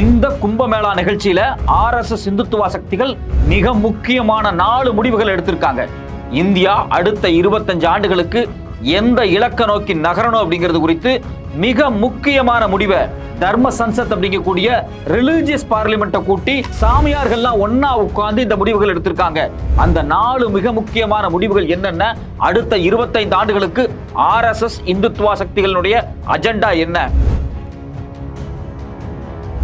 இந்த கும்பமேளா நிகழ்ச்சியில ஆர்எஸ்எஸ் இந்துத்துவா சக்திகள் மிக முக்கியமான நாலு முடிவுகள் எடுத்திருக்காங்க. இந்தியா அடுத்த இருபத்தஞ்சு ஆண்டுகளுக்கு எந்த இலக்க நோக்கி நகரணும் அப்படிங்கிறது குறித்து மிக முக்கியமான முடிவை தர்ம சன்சத் அப்படிங்கக்கூடிய ரிலீஜியஸ் பார்லிமெண்ட்டை கூட்டி சாமியார்கள்லாம் ஒன்னா உட்கார்ந்து இந்த முடிவுகள் எடுத்திருக்காங்க. அந்த நாலு மிக முக்கியமான முடிவுகள் என்னென்ன? அடுத்த இருபத்தைந்து ஆண்டுகளுக்கு ஆர்எஸ்எஸ் இந்துத்துவா சக்திகளினுடைய அஜெண்டா என்ன?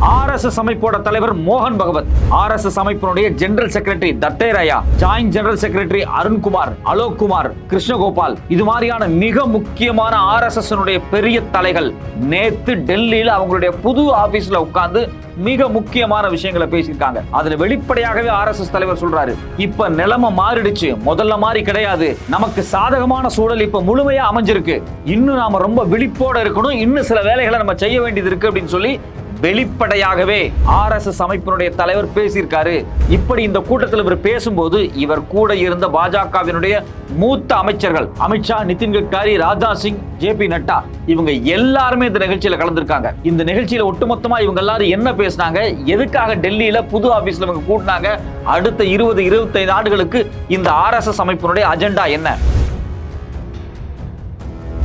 ஆர்எஸ்எஸ் அமைப்போட தலைவர் மோகன் பகவத் ஆர்எஸ்எஸ் அமைப்பினுடைய general secretary Dattatreya joint general secretary Arunkumar Alok Kumar Krishnagopal இது மாதிரியான மிக முக்கியமான ஆர்எஸ்எஸ் பெரிய தலைகள் நேத்து டெல்லியில் அவங்களுடைய புது ஆபீஸ்ல உட்கார்ந்து மிக முக்கியமான விஷயங்களை பேசியிருக்காங்க. அதுல வெளிப்படையாகவே ஆர்எஸ்எஸ் தலைவர் சொல்றாரு இப்ப நிலைமை மாறிடுச்சு முதல்ல மாதிரி கிடையாது நமக்கு சாதகமான சூழல் இப்ப முழுமையா அமைஞ்சிருக்கு இன்னும் நாம ரொம்ப விழிப்போட இருக்கணும் இன்னும் சில வேலைகளை நம்ம செய்ய வேண்டியது இருக்கு அப்படின்னு சொல்லி வெளிப்படையாகவே ஆர்எஸ்எஸ் அமைப்பினுடைய தலைவர் பேசியிருக்காரு. இப்படி இந்த கூட்டத்தில் இவர் பேசும்போது இவர் கூட இருந்த பாஜகவினுடைய மூத்த அமைச்சர்கள் அமித்ஷா நிதின் கட்காரி ராஜ்நாத் சிங் ஜே பி நட்டா இவங்க எல்லாருமே இந்த நிகழ்ச்சியில கலந்துருக்காங்க. இந்த நிகழ்ச்சியில ஒட்டுமொத்தமா இவங்க எல்லாரும் என்ன பேசினாங்க? எதுக்காக டெல்லியில புது ஆபீஸ்ல இவங்க கூட்டினாங்க? அடுத்த இருபது இருபத்தைந்து ஆண்டுகளுக்கு இந்த ஆர்எஸ்எஸ் அமைப்பினுடைய அஜெண்டா என்ன?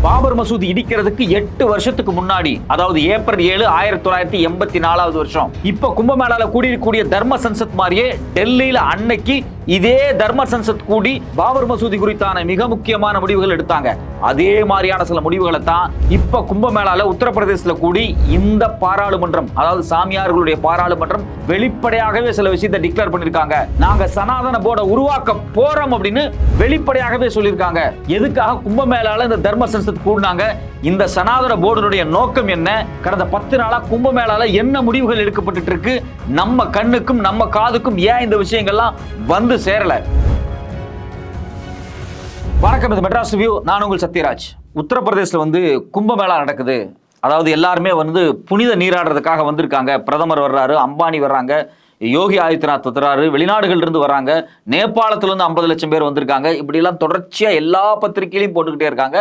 பாபர் மசூதி இடிக்கிறதுக்கு எட்டு வருஷத்துக்கு முன்னாடி அதாவது ஏப்ரல் ஏழு ஆயிரத்தி தொள்ளாயிரத்தி எண்பத்தி நாலாவது வருஷம். இப்ப கும்பமேளால கூடியிருக்கூடிய தர்ம சன்சத் மாதிரியே டெல்லியில அன்னைக்கு இதே தர்ம சன்சத் கூடி பாபர் மசூதி குறித்தான மிக முக்கியமான முடிவுகள் எடுத்தாங்க. அதே மாதிரியான சில முடிவுகளை தான் இப்ப கும்பமேளால உத்தரப்பிரதேசத்துல கூடி இந்த பாராளுமன்றம் அதாவது சாமியார்களுடைய பாராளுமன்றம் வெளிப்படையாகவே சில விஷயத்தை டிக்ளேர் பண்ணிருக்காங்க. நாங்க சனாதன போர்டை உருவாக்க போறோம் அப்படின்னு வெளிப்படையாகவே சொல்லியிருக்காங்க. எதுக்காக கும்பமேளால இந்த தர்ம சன்சத் கூடினாங்க. இந்த சனாதன போர்டுடைய நோக்கம் என்ன? கடந்த பத்து நாளா கும்பமேளால என்ன முடிவுகள் எடுக்கப்பட்டு இருக்கு நம்ம கண்ணுக்கும் நம்ம காதுக்கும் ஏன் இந்த விஷயங்கள்லாம் வந்து சேரல? வணக்கம் இது மெட்ராஸ் வியூ நான் உங்கள் சத்யராஜ். உத்தரப்பிரதேசில் வந்து கும்பமேளா நடக்குது. அதாவது எல்லாருமே வந்து புனித நீராடுறதுக்காக வந்திருக்காங்க. பிரதமர் வர்றாரு அம்பானி வர்றாங்க. யோகி ஆதித்யநாத் வர்றாரு வெளிநாடுகள்லேருந்து வராங்க. நேபாளத்துலேருந்து ஐம்பது லட்சம் பேர் வந்திருக்காங்க. இப்படியெல்லாம் தொடர்ச்சியாக எல்லா பத்திரிகையிலையும் போட்டுக்கிட்டே இருக்காங்க.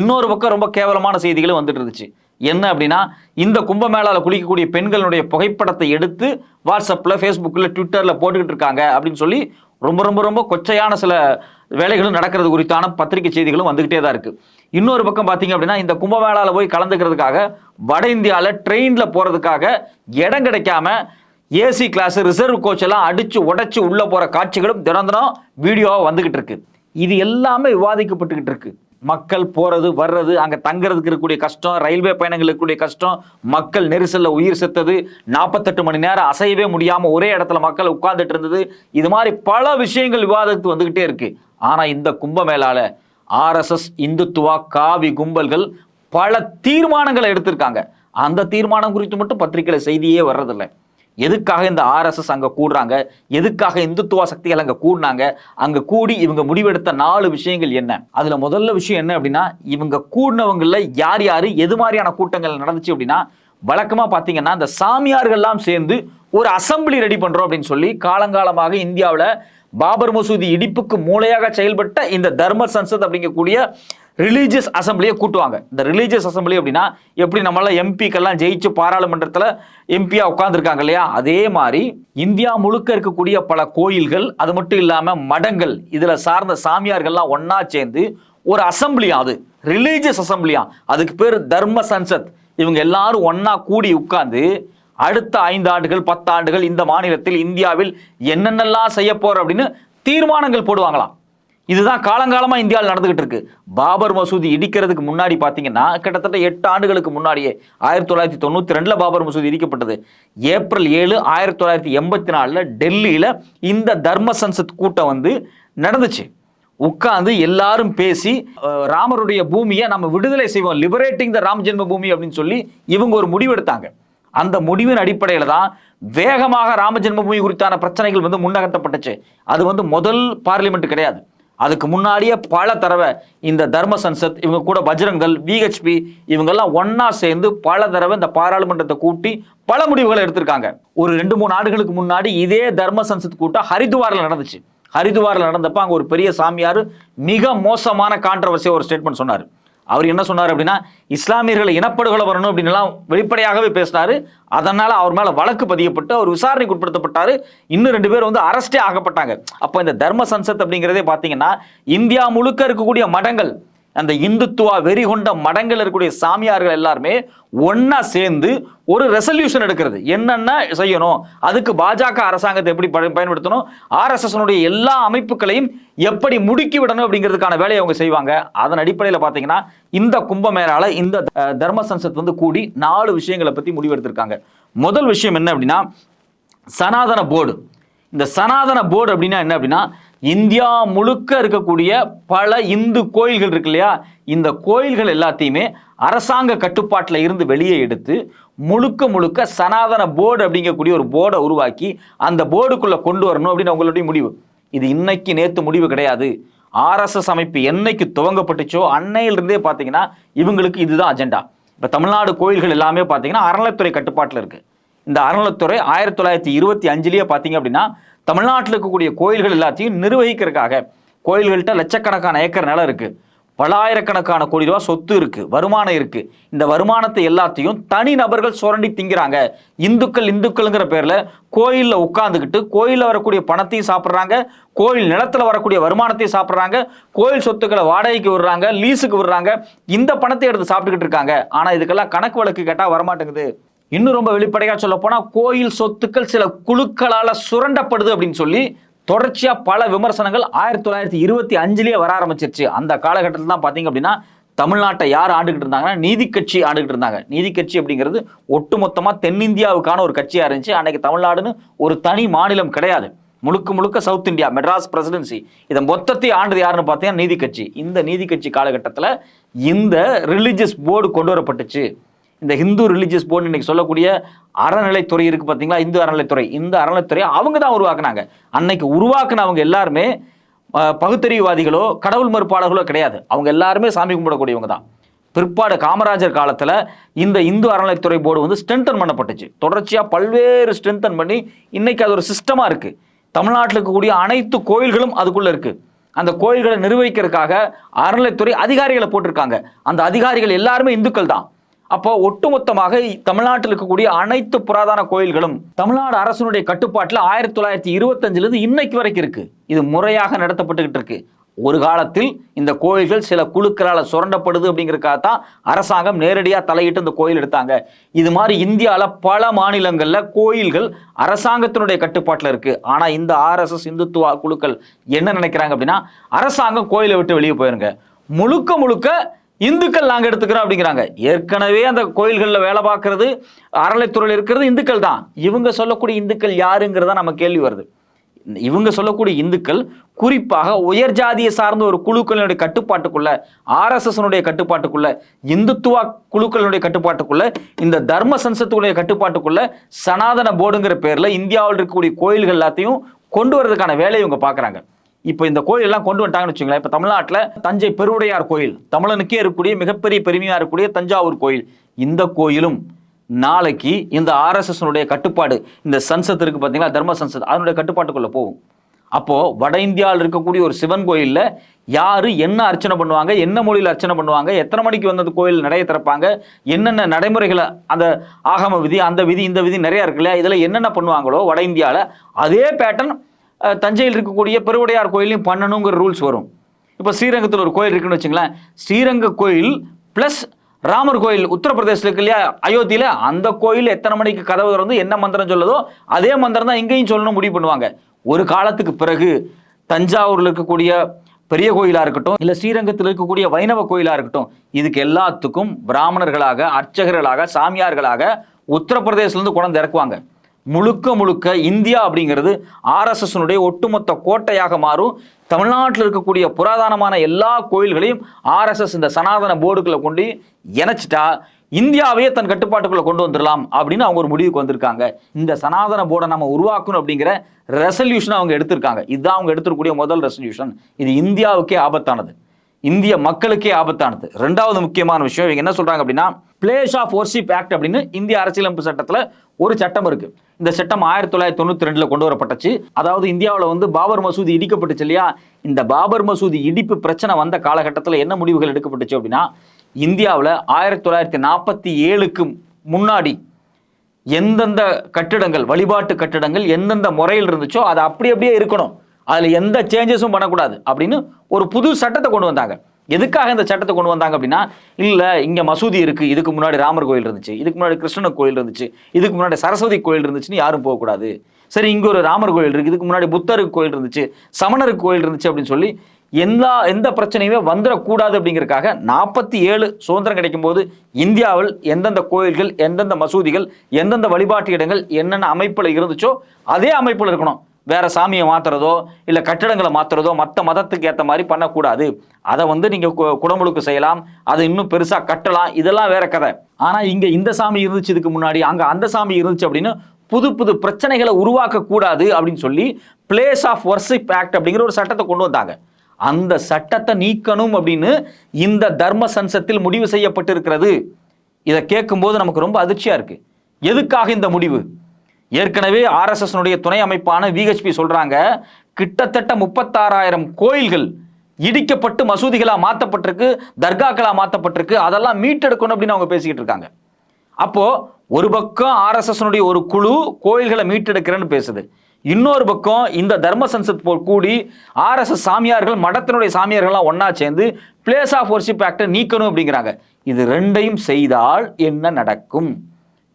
இன்னொரு பக்கம் ரொம்ப கேவலமான செய்திகளும் வந்துட்டு இருந்துச்சு. என்ன அப்படின்னா இந்த கும்பமேளாவில் குளிக்கக்கூடிய பெண்களுடைய புகைப்படத்தை எடுத்து வாட்ஸ்அப்பில் ஃபேஸ்புக்கில் ட்விட்டரில் போட்டுக்கிட்டு இருக்காங்க அப்படின்னு சொல்லி ரொம்ப ரொம்ப ரொம்ப கொச்சையான சில வேலைகளும் நடக்கிறது குறித்தான பத்திரிகை செய்திகளும் வந்துக்கிட்டே தான் இருக்குது இன்னொரு பக்கம் பார்த்தீங்க அப்படின்னா இந்த கும்பமேளாவில் போய் கலந்துக்கிறதுக்காக வட இந்தியாவில் ட்ரெயினில் போகிறதுக்காக இடம் கிடைக்காம ஏசி கிளாஸ் ரிசர்வ் கோச் எல்லாம் அடிச்சு உடைச்சு உள்ள போற காட்சிகளும் தினம் தினம் வீடியோவா வந்துகிட்டு இருக்கு. இது எல்லாமே விவாதிக்கப்பட்டுக்கிட்டு இருக்கு. மக்கள் போறது வர்றது அங்க தங்குறதுக்கு இருக்கக்கூடிய கஷ்டம் ரயில்வே பயணங்கள் இருக்கக்கூடிய கஷ்டம் மக்கள் நெரிசல்ல உயிர் செத்தது நாற்பத்தெட்டு மணி நேரம் அசையவே முடியாம ஒரே இடத்துல மக்கள் உட்கார்ந்துட்டு இருந்தது. இது மாதிரி பல விஷயங்கள் விவாதத்துக்கு வந்துகிட்டே இருக்கு. ஆனா இந்த கும்பமேளால ஆர்எஸ்எஸ் இந்துத்துவா காவி கும்பல்கள் பல தீர்மானங்களை எடுத்திருக்காங்க. அந்த தீர்மானம் குறித்து மட்டும் பத்திரிகையில செய்தியே வர்றதில்லை. எதுக்காக இந்த ஆர்எஸ்எஸ் அங்கே கூடுறாங்க? எதுக்காக இந்துத்துவ சக்திகள் அங்கே கூடினாங்க? அங்கே கூடி இவங்க முடிவெடுத்த நாலு விஷயங்கள் என்ன? அதில் முதல்ல விஷயம் என்ன அப்படின்னா இவங்க கூடினவங்களில் யார் யார் எது மாதிரியான கூட்டங்கள் நடந்துச்சு அப்படின்னா வழக்கமாக பார்த்தீங்கன்னா இந்த சாமியார்கள்லாம் சேர்ந்து ஒரு அசம்பிளி ரெடி பண்ணுறோம் அப்படின்னு சொல்லி காலங்காலமாக இந்தியாவில் பாபர் மசூதி இடிப்புக்கு மூளையாக செயல்பட்ட இந்த தர்ம சன்சத் அப்படிங்கக்கூடிய ரிலீஜியஸ் அசம்பிளியை கூட்டுவாங்க. இந்த ரிலீஜியஸ் அசம்பிளி அப்படின்னா எப்படி நம்மளால எம்பிக்கெல்லாம் ஜெயிச்சு பாராளுமன்றத்தில் எம்பியாக உட்காந்துருக்காங்க இல்லையா? அதே மாதிரி இந்தியா முழுக்க இருக்கக்கூடிய பல கோயில்கள் அது மட்டும் இல்லாமல் மடங்கள் இதில் சார்ந்த சாமியார்கள்லாம் ஒன்றா சேர்ந்து ஒரு அசம்பிளியா அது. ரிலீஜியஸ் அசம்பிளியா அதுக்கு பேர் தர்ம சன்சத். இவங்க எல்லாரும் ஒன்றா கூடி உட்கார்ந்து அடுத்த ஐந்து ஆண்டுகள் பத்தாண்டுகள் இந்த மாநிலத்தில் இந்தியாவில் என்னென்னலாம் செய்ய போறோம் அப்படின்னு தீர்மானங்கள் போடுவாங்களாம். இதுதான் காலங்காலமாக இந்தியாவில் நடந்துகிட்டு இருக்கு. பாபர் மசூதி இடிக்கிறதுக்கு முன்னாடி பார்த்தீங்கன்னா கிட்டத்தட்ட எட்டு ஆண்டுகளுக்கு முன்னாடியே ஆயிரத்தி தொள்ளாயிரத்தி தொண்ணூத்தி ரெண்டுல பாபர் மசூதி இடிக்கப்பட்டது. ஏப்ரல் ஏழு ஆயிரத்தி தொள்ளாயிரத்தி எண்பத்தி நாலில் டெல்லியில் இந்த தர்ம சன்சத் கூட்டம் வந்து நடந்துச்சு. உட்கார்ந்து எல்லாரும் பேசி ராமருடைய பூமியை நம்ம விடுதலை செய்வோம் லிபரேட்டிங் த ராம் ஜென்ம பூமி அப்படின்னு சொல்லி இவங்க ஒரு முடிவெடுத்தாங்க அந்த முடிவின் அடிப்படையில் தான் வேகமாக ராம ஜென்மபூமி குறித்தான பிரச்சனைகள் வந்து முன்னகர்த்தப்பட்டுச்சு. அது வந்து முதல் பார்லிமெண்ட் கிடையாது. அதுக்கு முன்னாடியே பல தடவை இந்த தர்ம சன்சத் இவங்க கூட பஜ்ரங்கல் விஹெச்பி இவங்கெல்லாம் ஒன்னா சேர்ந்து பல தடவை இந்த பாராளுமன்றத்தை கூட்டி பல முடிவுகளை எடுத்திருக்காங்க. ஒரு ரெண்டு மூணு ஆண்டுகளுக்கு முன்னாடி இதே தர்ம சன்சத் கூட்டம் ஹரித்துவாரில் நடந்துச்சு. ஹரித்துவாரில் நடந்தப்ப அங்கே ஒரு பெரிய சாமியார் மிக மோசமான கான்ட்ரவர்சியாக ஒரு ஸ்டேட்மெண்ட் சொன்னார். அவர் என்ன சொன்னார் அப்படின்னா இஸ்லாமியர்களை இனப்படுகொலை வரணும் அப்படின்னு எல்லாம் வெளிப்படையாகவே பேசினாரு. அதனால அவர் மேல வழக்கு பதியப்பட்டு அவர் விசாரணைக்கு உட்படுத்தப்பட்டார். இன்னும் ரெண்டு பேர் வந்து அரஸ்டே ஆகப்பட்டாங்க. அப்போ இந்த தர்ம சன்சத் அப்படிங்கிறதே பார்த்தீங்கன்னா இந்தியா முழுக்க இருக்கக்கூடிய மடங்கள் அந்த இந்துத்துவா வெறி கொண்ட மடங்கள் இருக்கக்கூடிய சாமியார்கள் எல்லாருமே ஒன்னா சேர்ந்து ஒரு ரெசல்யூஷன் எடுக்கிறது. என்னென்ன செய்யணும்? அதுக்கு பாஜக அரசாங்கத்தை எப்படி பயன்படுத்தணும்? ஆர்எஸ்எஸ்னுடைய எல்லா அமைப்புகளையும் எப்படி முடுக்கி விடணும் அப்படிங்கிறதுக்கான வேலையை அவங்க செய்வாங்க. அதன் அடிப்படையில் பார்த்தீங்கன்னா இந்த கும்பமேளால இந்த தர்ம சன்சத் வந்து கூடி நாலு விஷயங்களை பற்றி முடிவெடுத்திருக்காங்க. முதல் விஷயம் என்ன அப்படின்னா சனாதன போர்டு. இந்த சனாதன போர்டு அப்படின்னா என்ன அப்படின்னா இந்தியா முழுக்க இருக்கக்கூடிய பல இந்து கோயில்கள் இருக்கு இல்லையா? இந்த கோயில்கள் எல்லாத்தையுமே அரசாங்க கட்டுப்பாட்டில் இருந்து வெளியே எடுத்து முழுக்க முழுக்க சனாதன போர்டு அப்படிங்கக்கூடிய ஒரு போர்டை உருவாக்கி அந்த போர்டுக்குள்ளே கொண்டு வரணும் அப்படின்னு அவங்களுடைய முடிவு. இது இன்னைக்கு நேற்று முடிவு கிடையாது. ஆர்எஸ்எஸ் அமைப்பு என்னைக்கு துவங்கப்பட்டுச்சோ அன்னையிலிருந்தே பார்த்தீங்கன்னா இவங்களுக்கு இதுதான் அஜெண்டா. இப்போ தமிழ்நாடு கோயில்கள் எல்லாமே பார்த்தீங்கன்னா அறநிலைத்துறை கட்டுப்பாட்டில் இருக்குது இந்த அறநிலத்துறை ஆயிரத்தி தொள்ளாயிரத்தி இருபத்தி அஞ்சுலேயே பார்த்தீங்க அப்படின்னா தமிழ்நாட்டில் இருக்கக்கூடிய கோயில்கள் எல்லாத்தையும் நிர்வகிக்கிறதுக்காக கோயில்கள்கிட்ட லட்சக்கணக்கான ஏக்கர் நிலம் இருக்குது பலாயிரக்கணக்கான கோடி ரூபா சொத்து இருக்குது வருமானம் இருக்குது இந்த வருமானத்தை எல்லாத்தையும் தனி நபர்கள் சுரண்டி திங்கிறாங்க. இந்துக்கள் இந்துக்கள்ங்கிற பேரில் கோயிலில் உட்காந்துக்கிட்டு கோயிலில் வரக்கூடிய பணத்தையும் சாப்பிட்றாங்க. கோயில் நிலத்தில் வரக்கூடிய வருமானத்தையும் சாப்பிட்றாங்க. கோயில் சொத்துக்களை வாடகைக்கு விடுறாங்க லீஸுக்கு விடுறாங்க. இந்த பணத்தை எடுத்து சாப்பிட்டுக்கிட்டு இருக்காங்க. ஆனால் இதுக்கெல்லாம் கணக்கு வழக்கு கேட்டால் வரமாட்டேங்குது. இன்னும் ரொம்ப வெளிப்படையாக சொல்ல போனால் கோயில் சொத்துக்கள் சில குழுக்களால் சுரண்டப்படுது அப்படின்னு சொல்லி தொடர்ச்சியாக பல விமர்சனங்கள் ஆயிரத்தி தொள்ளாயிரத்தி இருபத்தி அஞ்சுலேயே வர ஆரம்பிச்சிருச்சு. அந்த காலகட்டத்தில் தான் பார்த்தீங்க அப்படின்னா தமிழ்நாட்டை யார் ஆண்டுகிட்டு இருந்தாங்கன்னா நீதி கட்சி ஆண்டுகிட்டு இருந்தாங்க. நீதி கட்சி அப்படிங்கிறது ஒட்டுமொத்தமாக தென்னிந்தியாவுக்கான ஒரு கட்சியாக இருந்துச்சு. அன்னைக்கு தமிழ்நாடுன்னு ஒரு தனி மாநிலம் கிடையாது. முழுக்க முழுக்க சவுத் இந்தியா மெட்ராஸ் பிரசிடென்சி. இதை மொத்தத்தை ஆண்டது யாருன்னு பார்த்தீங்கன்னா நீதி கட்சி. இந்த நீதி கட்சி காலகட்டத்தில் இந்த ரிலிஜியஸ் போர்டு கொண்டு வரப்பட்டுச்சு. இந்த ஹிந்து ரிலிஜியஸ் போர்டு இன்னைக்கு சொல்லக்கூடிய அறநிலைத்துறை இருக்கு பார்த்தீங்களா இந்து அறநிலைத்துறை. இந்த அறநிலைத்துறையை அவங்க தான் உருவாக்குனாங்க. அன்னைக்கு உருவாக்குனவங்க எல்லாருமே பகுத்தறிவுவாதிகளோ கடவுள் மறுப்பாளர்களோ கிடையாது. அவங்க எல்லாருமே சாமி கும்பிடக்கூடியவங்க தான் பிற்பாடு காமராஜர் காலத்தில் இந்த இந்து அறநிலைத்துறை போர்டு வந்து ஸ்ட்ரென்தன் பண்ணப்பட்டுச்சு. தொடர்ச்சியாக பல்வேறு ஸ்ட்ரென்தன் பண்ணி இன்னைக்கு அது ஒரு சிஸ்டமாக இருக்கு. தமிழ்நாட்டில் இருக்கக்கூடிய அனைத்து கோயில்களும் அதுக்குள்ள இருக்கு. அந்த கோயில்களை நிர்வகிக்கிறதுக்காக அறநிலைத்துறை அதிகாரிகளை போட்டிருக்காங்க. அந்த அதிகாரிகள் எல்லாருமே இந்துக்கள் தான் அப்போ ஒட்டுமொத்தமாக தமிழ்நாட்டில் இருக்கக்கூடிய அனைத்து புராதன கோயில்களும் தமிழ்நாடு அரசினுடைய கட்டுப்பாட்டில் ஆயிரத்தி தொள்ளாயிரத்தி இருபத்தஞ்சிலிருந்து இன்னைக்கு வரைக்கும் இருக்கு. இது முறையாக நடத்தப்பட்டுக்கிட்டு இருக்கு. ஒரு காலத்தில் இந்த கோயில்கள் சில குழுக்களால் சுரண்டப்படுது அப்படிங்கிறதுக்காக தான் அரசாங்கம் நேரடியாக தலையிட்டு இந்த கோயில் எடுத்தாங்க. இது மாதிரி இந்தியாவில் பல மாநிலங்களில் கோயில்கள் அரசாங்கத்தினுடைய கட்டுப்பாட்டில் இருக்குது ஆனால் இந்த ஆர்எஸ்எஸ் இந்துத்துவ குழுக்கள் என்ன நினைக்கிறாங்க அப்படின்னா அரசாங்கம் கோயிலை விட்டு வெளியே போயிருங்க. முழுக்க முழுக்க இந்துக்கள் நாங்கள் எடுத்துக்கிறோம் அப்படிங்கிறாங்க. ஏற்கனவே அந்த கோயில்களில் வேலை பார்க்கறது அறநிலைத்துறையில் இருக்கிறது இந்துக்கள் தான். இவங்க சொல்லக்கூடிய இந்துக்கள் யாருங்கிறதா நம்ம கேள்வி வருது. இவங்க சொல்லக்கூடிய இந்துக்கள் குறிப்பாக உயர் ஜாதியை சார்ந்த ஒரு குழுக்களினுடைய கட்டுப்பாட்டுக்குள்ள ஆர்எஸ்எஸ்னுடைய கட்டுப்பாட்டுக்குள்ள இந்துத்துவா குழுக்களினுடைய கட்டுப்பாட்டுக்குள்ள இந்த தர்ம சன்சத்துடைய கட்டுப்பாட்டுக்குள்ள சனாதன போர்டுங்கிற பேரில் இந்தியாவில் இருக்கக்கூடிய கோயில்கள் எல்லாத்தையும் கொண்டு வரதுக்கான வேலையை இவங்க பார்க்குறாங்க. இப்போ இந்த கோயில் எல்லாம் கொண்டு வந்துட்டாங்கன்னு வச்சுங்களேன். இப்போ தமிழ்நாட்டில் தஞ்சை பெருவுடையார் கோயில் தமிழனுக்கே இருக்கக்கூடிய மிகப்பெரிய பெருமையாக இருக்கக்கூடிய தஞ்சாவூர் கோயில். இந்த கோயிலும் நாளைக்கு இந்த ஆர்எஸ்எஸ்னுடைய கட்டுப்பாடு இந்த சன்சத் இருக்கு பார்த்தீங்களா தர்ம சன்சத் அதனுடைய கட்டுப்பாட்டுக்குள்ள போகும். அப்போ வட இந்தியாவில் இருக்கக்கூடிய ஒரு சிவன் கோயிலில் யாரு என்ன அர்ச்சனை பண்ணுவாங்க என்ன மொழியில் அர்ச்சனை பண்ணுவாங்க எத்தனை மணிக்கு வந்து அந்த கோயில் நடைய திறப்பாங்க என்னென்ன நடைமுறைகளை அந்த ஆகம விதி அந்த விதி இந்த விதி நிறைய இருக்குல்ல இதில் என்னென்ன பண்ணுவாங்களோ வட இந்தியாவில் அதே பேட்டர்ன் தஞ்சையில் இருக்கக்கூடிய பெருவுடையார் கோயிலையும் பண்ணணுங்கிற ரூல்ஸ் வரும். இப்போ ஸ்ரீரங்கத்தில் ஒரு கோயில் இருக்குன்னு வச்சுங்களேன். ஸ்ரீரங்க கோயில் ப்ளஸ் ராமர் கோயில் உத்தரப்பிரதேசத்தில் இருக்கு இல்லையா? அயோத்தியில் அந்த கோயில் எத்தனை மணிக்கு கதவு திறந்து என்ன மந்திரம் சொல்லுதோ அதே மந்திரம் தான் இங்கேயும் சொல்லணும் முடிவு பண்ணுவாங்க. ஒரு காலத்துக்கு பிறகு தஞ்சாவூரில் இருக்கக்கூடிய பெரிய கோயிலாக இருக்கட்டும் இல்லை ஸ்ரீரங்கத்தில் இருக்கக்கூடிய வைணவ கோயிலாக இருக்கட்டும் இதுக்கு எல்லாத்துக்கும் பிராமணர்களாக அர்ச்சகர்களாக சாமியார்களாக உத்தரப்பிரதேசிலேருந்து குழந்தை இறக்குவாங்க முழுக்க முழுக்க இந்தியா அப்படிங்கிறது ஆர்எஸ்எஸ்னுடைய ஒட்டுமொத்த கோட்டையாக மாறும். தமிழ்நாட்டில் இருக்கக்கூடிய புராதனமான எல்லா கோயில்களையும் ஆர்எஸ்எஸ் இந்த சனாதன போர்டுக்களை கொண்டு இணைச்சிட்டா இந்தியாவையே தன் கட்டுப்பாட்டுக்குள்ளே கொண்டு வந்துடலாம் அப்படின்னு அவங்க ஒரு முடிவுக்கு வந்திருக்காங்க. இந்த சனாதன போர்டை நம்ம உருவாக்கணும் அப்படிங்கிற ரெசல்யூஷன் அவங்க எடுத்திருக்காங்க. இதுதான் அவங்க எடுத்திருக்கக்கூடிய முதல் ரெசல்யூஷன் இது இந்தியாவுக்கே ஆபத்தானது. இந்திய மக்களுக்கே ஆபத்தானது. ரெண்டாவது முக்கியமான விஷயம் இவங்க என்ன சொல்றாங்க அப்படின்னா பிளேஸ் ஆஃப் ஒர்ஷிப் ஆக்ட் அப்படின்னு இந்திய அரசியலமைப்பு சட்டத்துல ஒரு சட்டம் இருக்கு. இந்த சட்டம் ஆயிரத்தி தொள்ளாயிரத்தி தொண்ணூத்தி ரெண்டுல கொண்டு வரப்பட்டுச்சு. அதாவது இந்தியாவில் வந்து பாபர் மசூதி இடிக்கப்பட்டுச்சு இல்லையா? இந்த பாபர் மசூதி இடிப்பு பிரச்சனை வந்த காலகட்டத்தில் என்ன முடிவுகள் எடுக்கப்பட்டுச்சு அப்படின்னா இந்தியாவில் ஆயிரத்தி தொள்ளாயிரத்தி நாற்பத்தி ஏழுக்கு முன்னாடி எந்தெந்த கட்டிடங்கள் வழிபாட்டு கட்டிடங்கள் எந்தெந்த முறையில் இருந்துச்சோ அது அப்படி அப்படியே இருக்கணும். அதில் எந்த சேஞ்சஸும் பண்ணக்கூடாது அப்படின்னு ஒரு புது சட்டத்தை கொண்டு வந்தாங்க. எதுக்காக இந்த சட்டத்தை கொண்டு வந்தாங்க அப்படின்னா இல்லை இங்கே மசூதி இருக்குது இதுக்கு முன்னாடி ராமர் கோயில் இருந்துச்சு இதுக்கு முன்னாடி கிருஷ்ணன் கோயில் இருந்துச்சு இதுக்கு முன்னாடி சரஸ்வதி கோயில் இருந்துச்சுன்னு யாரும் போகக்கூடாது. சரி இங்கே ஒரு ராமர் கோயில் இருக்குது இதுக்கு முன்னாடி புத்தருக்கு கோயில் இருந்துச்சு சமணருக்கு கோயில் இருந்துச்சு அப்படின்னு சொல்லி எல்லா எந்த பிரச்சனையுமே வந்துடக்கூடாது அப்படிங்கிறதுக்காக நாற்பத்தி ஏழு சுதந்திரம் கிடைக்கும் போது இந்தியாவில் எந்தெந்த கோயில்கள் எந்தெந்த மசூதிகள் எந்தெந்த வழிபாட்டு இடங்கள் என்னென்ன அமைப்பில் இருந்துச்சோ அதே அமைப்பில் இருக்கணும். வேற சாமியை மாத்துறதோ இல்லை கட்டிடங்களை மாத்துறதோ மற்ற மதத்துக்கு ஏற்ற மாதிரி பண்ணக்கூடாது. அதை வந்து நீங்கள் குடமுழுக்கு செய்யலாம். அதை இன்னும் பெருசாக கட்டலாம். இதெல்லாம் வேற கதை. ஆனால் இங்கே இந்த சாமி இருந்துச்சு இதுக்கு முன்னாடி. அங்கே அந்த சாமி இருந்துச்சு அப்படின்னு புது புது பிரச்சனைகளை உருவாக்க கூடாது அப்படின்னு சொல்லி பிளேஸ் ஆஃப் வர்ஷிப் ஆக்ட் அப்படிங்கிற ஒரு சட்டத்தை கொண்டு வந்தாங்க. அந்த சட்டத்தை நீக்கணும் அப்படின்னு இந்த தர்ம சன்சத்தில் முடிவு செய்யப்பட்டிருக்கிறது. இதை கேட்கும்போது நமக்கு ரொம்ப அதிர்ச்சியா இருக்கு. எதுக்காக இந்த முடிவு? ஏற்கனவே ஆர்எஸ்எஸ்னுடைய துணை அமைப்பான விஹெச்பி சொல்றாங்க கிட்டத்தட்ட முப்பத்தாறாயிரம் கோயில்கள் இடிக்கப்பட்டு மசூதிகளாக மாற்றப்பட்டிருக்கு தர்காக்களாக மாற்றப்பட்டிருக்கு அதெல்லாம் மீட்டெடுக்கணும் அப்படின்னு அவங்க பேசிக்கிட்டு இருக்காங்க. அப்போ ஒரு பக்கம் ஆர்எஸ்எஸ்னுடைய ஒரு குழு கோயில்களை மீட்டெடுக்கிறேன்னு பேசுது. இன்னொரு பக்கம் இந்த தர்ம சன்சத் போல் கூடி ஆர்எஸ்எஸ் சாமியார்கள் மடத்தினுடைய சாமியார்கள்லாம் ஒன்றா சேர்ந்து பிளேஸ் ஆஃப் ஒர்ஷிப் ஆக்டை நீக்கணும் அப்படிங்கிறாங்க. இது ரெண்டையும் செய்தால் என்ன நடக்கும்?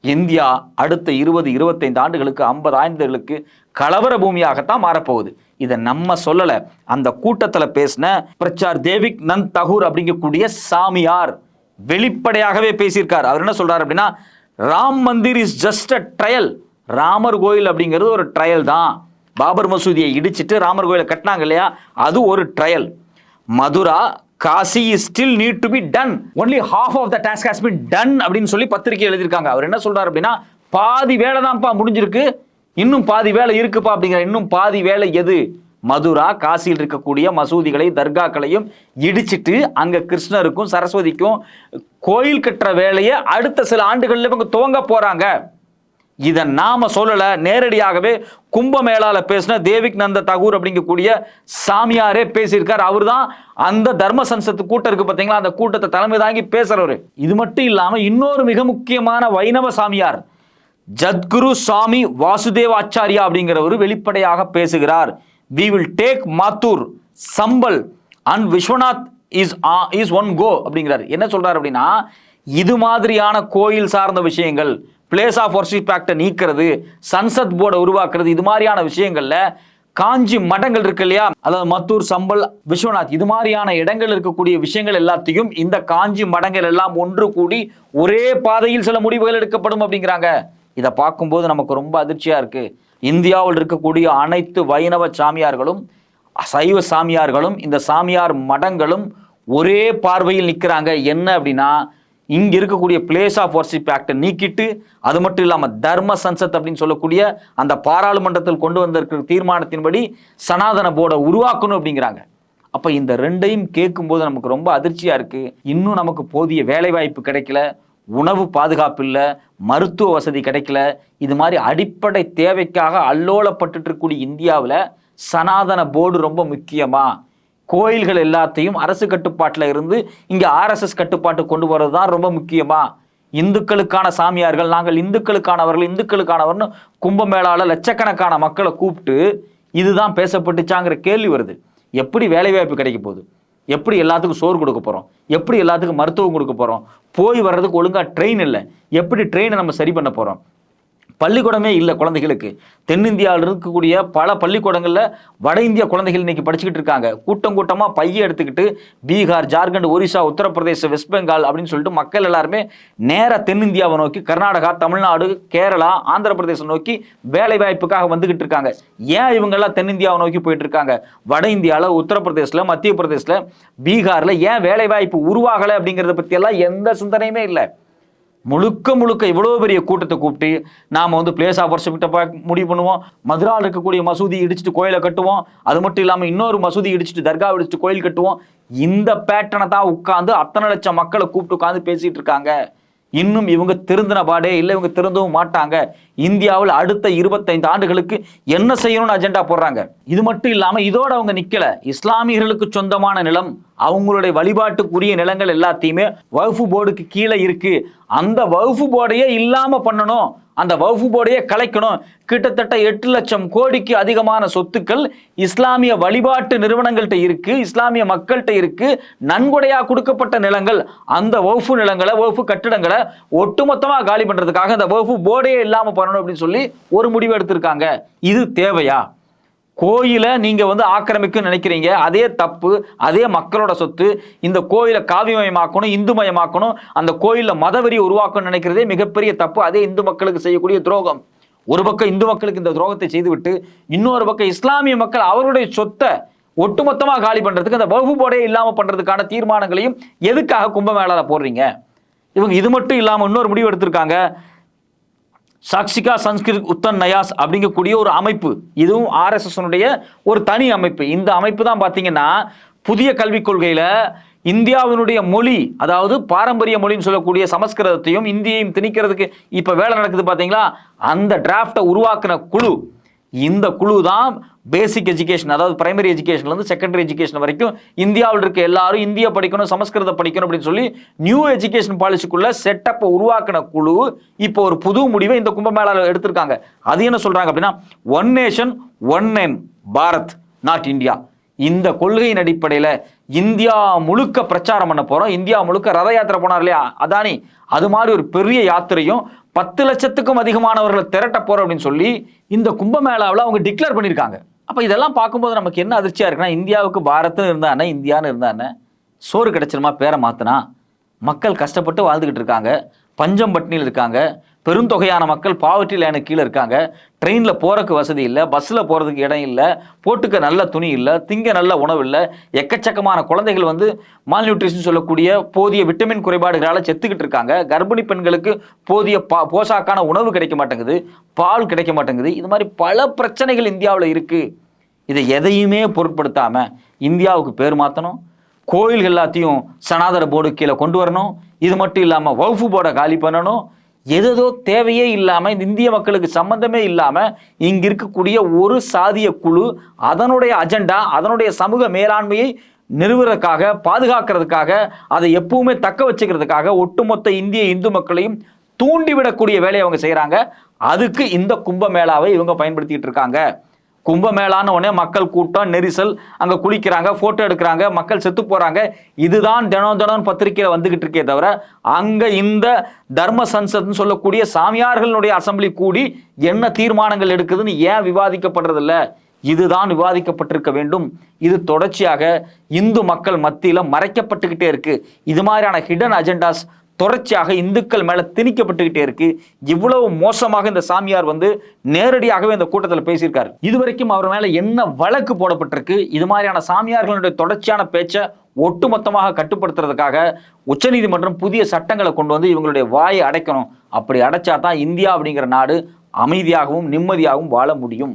இந்தியா அடுத்த இருபது இருபத்தைந்து ஆண்டுகளுக்கு ஐம்பது ஆண்டுகளுக்கு கலவர பூமியாகத்தான் மாறப்போகுது. இதை நம்ம சொல்லல. அந்த கூட்டத்தில் பேசின பிரச்சார் தேவிக் நந்த் தகூர் அப்படிங்கக்கூடிய சாமியார் வெளிப்படையாகவே பேசியிருக்கார். அவர் என்ன சொல்றாரு அப்படின்னா Ram Mandir is just a trial. Ramar கோயில் அப்படிங்கிறது ஒரு ட்ரையல் தான். பாபர் மசூதியை இடிச்சிட்டு ராமர் கோயிலை கட்டினாங்க இல்லையா? அது ஒரு trial. Mathura Kashi is still need to be done only half of the task has been done அப்படின்னு சொல்லி பத்திரிகை எழுதியிருக்காங்க. அவர் என்ன சொல்றாரு அப்படின்னா பாதி வேலை தான்ப்பா முடிஞ்சிருக்கு இன்னும் பாதி வேலை இருக்குப்பா அப்படிங்கிற இன்னும் பாதி வேலை எது? மதுரா காசியில் இருக்கக்கூடிய மசூதிகளை தர்காக்களையும் இடிச்சிட்டு அங்க கிருஷ்ணருக்கும் சரஸ்வதிக்கும் கோயில் கட்டுற வேலையை அடுத்த சில ஆண்டுகளில் இவங்க துவங்க போறாங்க. இதை நாம சொல்லலை நேரடியாகவே கும்பமேளால பேசின தேவிக் நந்த தகூர் அப்படிங்கக்கூடிய சாமியாரே பேசியிருக்கார். அவர் தான் அந்த தர்ம சன்சத்து கூட்டம் இருக்கு பார்த்தீங்களா? அந்த கூட்டத்தை தலைமை தாங்கி பேசுறவர். இது மட்டும் இல்லாமல் இன்னொரு மிக முக்கியமான வைணவ சாமியார் ஜத்குரு சுவாமி வாசுதேவாச்சாரியா அப்படிங்கிறவர் வெளிப்படையாக பேசுகிறார். We will take Mathura Sambhal and Vishwanath is is one go அப்படிங்கிறார். என்ன சொல்றாரு அப்படின்னா இது மாதிரியான கோயில் சார்ந்த விஷயங்கள் பிளேஸ் ஆஃப் ஒர்ஷிப் ஆக்டை நீக்கிறது சன்சத் போர்டை உருவாக்குறது இது மாதிரியான விஷயங்கள்ல காஞ்சி மடங்கள் இருக்கு இல்லையா? அதாவது மத்தூர் சம்பல் விஸ்வநாத் இது மாதிரியான இடங்கள் இருக்கக்கூடிய விஷயங்கள் எல்லாத்தையும் இந்த காஞ்சி மடங்கள் எல்லாம் ஒன்று கூடி ஒரே பாதையில் சில முடிவுகள் எடுக்கப்படும் அப்படிங்கிறாங்க. இதை பார்க்கும்போது நமக்கு ரொம்ப அதிர்ச்சியா இருக்கு. இந்தியாவில் இருக்கக்கூடிய அனைத்து வைணவ சாமியார்களும் சைவ சாமியார்களும் இந்த சாமியார் மடங்களும் ஒரே பார்வையில் நிற்கிறாங்க என்ன அப்படின்னா இங்க இருக்கக்கூடிய பிளேஸ் ஆஃப் வர்ஷிப் ஆக்டை நீக்கிட்டு அது மட்டும் இல்லாம தர்ம சன்சத் அப்படின்னு சொல்லக்கூடிய அந்த பாராளுமன்றத்தில் கொண்டு வந்திருக்கிற தீர்மானத்தின்படி சனாதன போர்டை உருவாக்கணும் அப்படிங்கிறாங்க. அப்ப இந்த ரெண்டையும் கேட்கும்போது நமக்கு ரொம்ப அதிர்ச்சியா இருக்கு. இன்னும் நமக்கு போதிய வேலை வாய்ப்பு கிடைக்கல உணவு பாதுகாப்பு இல்லை மருத்துவ வசதி கிடைக்கல. இது மாதிரி அடிப்படை தேவைக்காக அல்லோலப்பட்டு இருக்கக்கூடிய இந்தியாவில் சனாதன போர்டு ரொம்ப முக்கியமா? கோயில்கள் எல்லாத்தையும் அரசு கட்டுப்பாட்டில் இருந்து இங்கே ஆர்எஸ்எஸ் கட்டுப்பாட்டு கொண்டு வர்றது தான் ரொம்ப முக்கியமா. இந்துக்களுக்கான சாமியார்கள் நாங்கள் இந்துக்களுக்கானவர்கள் இந்துக்களுக்கானவர்னு கும்பமேளாவில் லட்சக்கணக்கான மக்களை கூப்பிட்டு இதுதான் பேசப்பட்டுச்சாங்கிற கேள்வி வருது. எப்படி வேலைவாய்ப்பு கிடைக்க போகுது? எப்படி எல்லாத்துக்கும் சோறு கொடுக்க போகிறோம் எப்படி எல்லாத்துக்கும் மருத்துவம் கொடுக்க போகிறோம் போய் வர்றதுக்கு ஒழுங்காக ட்ரெயின் இல்லை. எப்படி ட்ரெயினை நம்ம சரி பண்ண போகிறோம் பள்ளிக்கூடமே இல்லை குழந்தைகளுக்கு. தென்னிந்தியாவில் இருக்கக்கூடிய பல பள்ளிக்கூடங்களில் வட இந்திய குழந்தைகள் இன்னைக்கு படிச்சுக்கிட்டு இருக்காங்க. கூட்டம் கூட்டமாக பைய எடுத்துக்கிட்டு பீகார் ஜார்க்கண்ட் ஒரிசா உத்தரப்பிரதேசம் வெஸ்ட் பெங்கால் அப்படின்னு சொல்லிட்டு மக்கள் எல்லாருமே நேராக தென்னிந்தியாவை நோக்கி கர்நாடகா தமிழ்நாடு கேரளா ஆந்திர பிரதேசம் நோக்கி வேலை வாய்ப்புக்காக வந்துக்கிட்டு இருக்காங்க. ஏன் இவங்கெல்லாம் தென்னிந்தியாவை நோக்கி போயிட்டு இருக்காங்க? வட இந்தியாவில் உத்தரப்பிரதேசில் மத்திய பிரதேசில் பீகாரில் ஏன் வேலைவாய்ப்பு உருவாகலை அப்படிங்கிறத பற்றியெல்லாம் எந்த சிந்தனையுமே இல்லை. முழுக்க முழுக்க இவ்வளோ பெரிய கூட்டத்தை கூப்பிட்டு நாம் வந்து பிளேஸ் ஆஃப் வர்ஷிப்கிட்ட முடிவு பண்ணுவோம். மதுராவில் இருக்கக்கூடிய மசூதி இடிச்சிட்டு கோயிலை கட்டுவோம். அது மட்டும் இல்லாமல் இன்னொரு மசூதி இடிச்சிட்டு தர்கா இடிச்சிட்டு கோயில் கட்டுவோம். இந்த பேட்டனை தான் உட்காந்து அத்தனை லட்சம் மக்களை கூப்பிட்டு உட்காந்து பேசிகிட்டு இருக்காங்க. இன்னும் இவங்க திருந்தின பாடே இல்லை இவங்க திருந்தவும் மாட்டாங்க. இந்தியாவில் அடுத்த இருபத்தைந்து ஆண்டுகளுக்கு என்ன செய்யணும்னு அஜெண்டா போடுறாங்க? இது மட்டும் இல்லாமல் இதோட அவங்க நிக்கல. இஸ்லாமியர்களுக்கு சொந்தமான நிலம் அவங்களுடைய வழிபாட்டுக்குரிய நிலங்கள் எல்லாத்தையுமே வகுப்பு போர்டுக்கு கீழே இருக்கு. அந்த வகுப்பு போர்டையே இல்லாம பண்ணணும். அந்த வகுப்பு போர்டையே கலைக்கணும். கிட்டத்தட்ட எட்டு லட்சம் கோடிக்கு அதிகமான சொத்துக்கள் இஸ்லாமிய வழிபாட்டு நிறுவனங்கள்ட்ட இருக்கு இஸ்லாமிய மக்கள்கிட்ட இருக்கு. நன்கொடையா கொடுக்கப்பட்ட நிலங்கள் அந்த வகுப்பு நிலங்களை வகுப்பு கட்டிடங்களை ஒட்டுமொத்தமாக காலி பண்றதுக்காக அந்த வகுப்பு போர்டையே இல்லாம பண்ணணும் அப்படின்னு சொல்லி ஒரு முடிவு எடுத்திருக்காங்க. இது தேவையா? கோயிலை நீங்கள் வந்து ஆக்கிரமிக்கும்னு நினைக்கிறீங்க அதே தப்பு அதே மக்களோட சொத்து இந்த கோயிலை காவிமயமாக்கணும் இந்துமயமாக்கணும் அந்த கோயிலில் மதவெறியை உருவாக்கணும்னு நினைக்கிறதே மிகப்பெரிய தப்பு. அதே இந்து மக்களுக்கு செய்யக்கூடிய துரோகம். ஒரு பக்கம் இந்து மக்களுக்கு இந்த துரோகத்தை செய்துவிட்டு இன்னொரு பக்கம் இஸ்லாமிய மக்கள் அவருடைய சொத்தை ஒட்டுமொத்தமாக காலி பண்ணுறதுக்கு அந்த வகுப்பு இல்லாமல் பண்ணுறதுக்கான தீர்மானங்களையும் எதுக்காக கும்பமேளாவில் போடுறீங்க? இவங்க இது மட்டும் இல்லாமல் இன்னொரு முடிவு எடுத்திருக்காங்க. சாக்ஷிகா சன்ஸ்கிருத் உத்தன் நயாஸ் அப்படிங்கக்கூடிய ஒரு அமைப்பு. இதுவும் ஆர்எஸ்எஸ்னுடைய ஒரு தனி அமைப்பு. இந்த அமைப்பு தான் பார்த்தீங்கன்னா புதிய கல்விக் கொள்கையில் இந்தியாவினுடைய மொழி அதாவது பாரம்பரிய மொழின்னு சொல்லக்கூடிய சமஸ்கிருதத்தையும் இந்தியையும் திணிக்கிறதுக்கு இப்போ வேலை நடக்குது பார்த்தீங்களா? அந்த டிராஃப்டை உருவாக்குன குழு இந்த குழு தான் பேசிக் எஜுகேஷன் அதாவது பிரைமரி எஜுகேஷன்லேருந்து செகண்டரி எஜுகேஷன் வரைக்கும் இந்தியாவில் இருக்க எல்லாரும் இந்திய படிக்கணும் சமஸ்கிருதம் படிக்கணும் அப்படின்னு சொல்லி நியூ எஜுகேஷன் பாலிசிக்குள்ள செட்டப்பை உருவாக்கின குழு இப்போ ஒரு புது முடிவை இந்த கும்பமேளாவில் எடுத்திருக்காங்க. அது என்ன சொல்றாங்க அப்படின்னா one nation one name Bharat not India. இந்த கொள்கையின் அடிப்படையில் இந்தியா முழுக்க பிரச்சாரம் பண்ண போகிறோம் இந்தியா முழுக்க ரத யாத்திரை போனார் இல்லையா? அதானி. அது மாதிரி ஒரு பெரிய யாத்திரையும் பத்து லட்சத்துக்கும் அதிகமானவர்களை திரட்ட போறோம் அப்படின்னு சொல்லி இந்த கும்பமேளாவில் அவங்க டிக்ளேர் பண்ணியிருக்காங்க. அப்போ இதெல்லாம் பார்க்கும்போது நமக்கு என்ன அதிர்ச்சியா இருக்குன்னா இந்தியாவுக்கு பாரத்னு இருந்தானே இந்தியான்னு இருந்தானே சோறு கிடைச்சிருமா பேரை மாத்தினா? மக்கள் கஷ்டப்பட்டு வாழ்ந்துகிட்டு இருக்காங்க. பஞ்சம் பட்டினியில் இருக்காங்க. பெருந்தொகையான மக்கள் பாவர்ட்டி லைனுக்கு கீழே இருக்காங்க. ட்ரெயினில் போகிறதுக்கு வசதி இல்லை பஸ்ஸில் போகிறதுக்கு இடம் இல்லை போட்டுக்க நல்ல துணி இல்லை திங்க நல்ல உணவு இல்லை எக்கச்சக்கமான குழந்தைகள் வந்து மால்நியூட்ரிஷன் சொல்லக்கூடிய போதிய விட்டமின் குறைபாடுகளால் செத்துக்கிட்டு இருக்காங்க. கர்ப்பிணி பெண்களுக்கு போதிய பா போஷாக்கான உணவு கிடைக்க மாட்டேங்குது பால் கிடைக்க மாட்டேங்குது. இது மாதிரி பல பிரச்சனைகள் இந்தியாவில் இருக்குது இதை எதையுமே பொருட்படுத்தாமல் இந்தியாவுக்கு பேர் மாற்றணும் கோயில்கள் எல்லாத்தையும் சனாதன போர்டு கீழே கொண்டு வரணும். இது மட்டும் இல்லாமல் வகுப்பு போர்டை காலி பண்ணணும். எதோ தேவையே இல்லாமல் இந்த இந்திய மக்களுக்கு சம்பந்தமே இல்லாமல் இங்க இருக்கக்கூடிய ஒரு சாதிய குழு அதனுடைய அஜெண்டா அதனுடைய சமூக மேலாண்மையை நிறுவுறதுக்காக பாதுகாக்கிறதுக்காக அதை எப்பவுமே தக்க வச்சுக்கிறதுக்காக ஒட்டுமொத்த இந்திய இந்து மக்களையும் தூண்டிவிடக்கூடிய வேலையை அவங்க செய்கிறாங்க அதுக்கு இந்த கும்பமேளாவை இவங்க பயன்படுத்திக்கிட்டு இருக்காங்க. கும்பமேளான உடனே மக்கள் கூட்டம் நெரிசல் அங்கே குளிக்கிறாங்க ஃபோட்டோ எடுக்கிறாங்க மக்கள் செத்து போகிறாங்க இதுதான் தினம் தினம் பத்திரிக்கையில் வந்துகிட்டு இருக்கே தவிர அங்கே இந்த தர்ம சன்சத்னு சொல்லக்கூடிய சாமியார்களுடைய அசம்பிளி கூடி என்ன தீர்மானங்கள் எடுக்குதுன்னு ஏன் விவாதிக்கப்படுறதில்ல? இதுதான் விவாதிக்கப்பட்டிருக்க வேண்டும். இது தொடர்ச்சியாக இந்து மக்கள் மத்தியில் மறைக்கப்பட்டுக்கிட்டே இருக்கு. இது மாதிரியான ஹிடன் அஜெண்டாஸ் தொடர்ச்சியாக இந்துக்கள் மேல திணிக்கப்பட்டுக்கிட்டே இருக்கு. இவ்வளவு மோசமாக இந்த சாமியார் வந்து நேரடியாகவே இந்த கூட்டத்தில் பேசியிருக்காரு. இதுவரைக்கும் அவர் மேல என்ன வழக்கு போடப்பட்டிருக்கு? இது மாதிரியான சாமியார்களுடைய தொடர்ச்சியான பேச்சை ஒட்டுமொத்தமாக கட்டுப்படுத்துறதுக்காக உச்சநீதிமன்றம் புதிய சட்டங்களை கொண்டு வந்து இவங்களுடைய வாயை அடைக்கணும். அப்படி அடைச்சா தான் இந்தியா அப்படிங்கிற நாடு அமைதியாகவும் நிம்மதியாகவும் வாழ முடியும்.